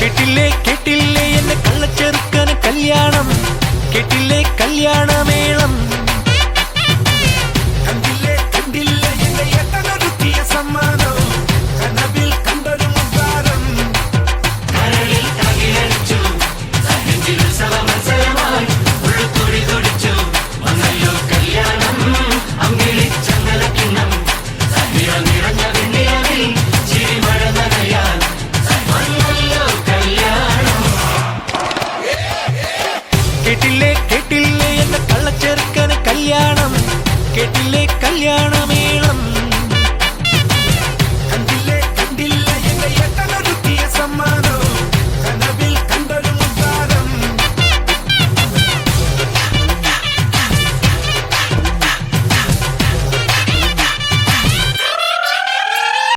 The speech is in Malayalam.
കേട്ടില്ലേ കേട്ടില്ലേ? എന്നെ കള്ളച്ചെറുക്കന് കല്യാണം. കേട്ടില്ലേ കല്യാണമേളം கல்யாணமே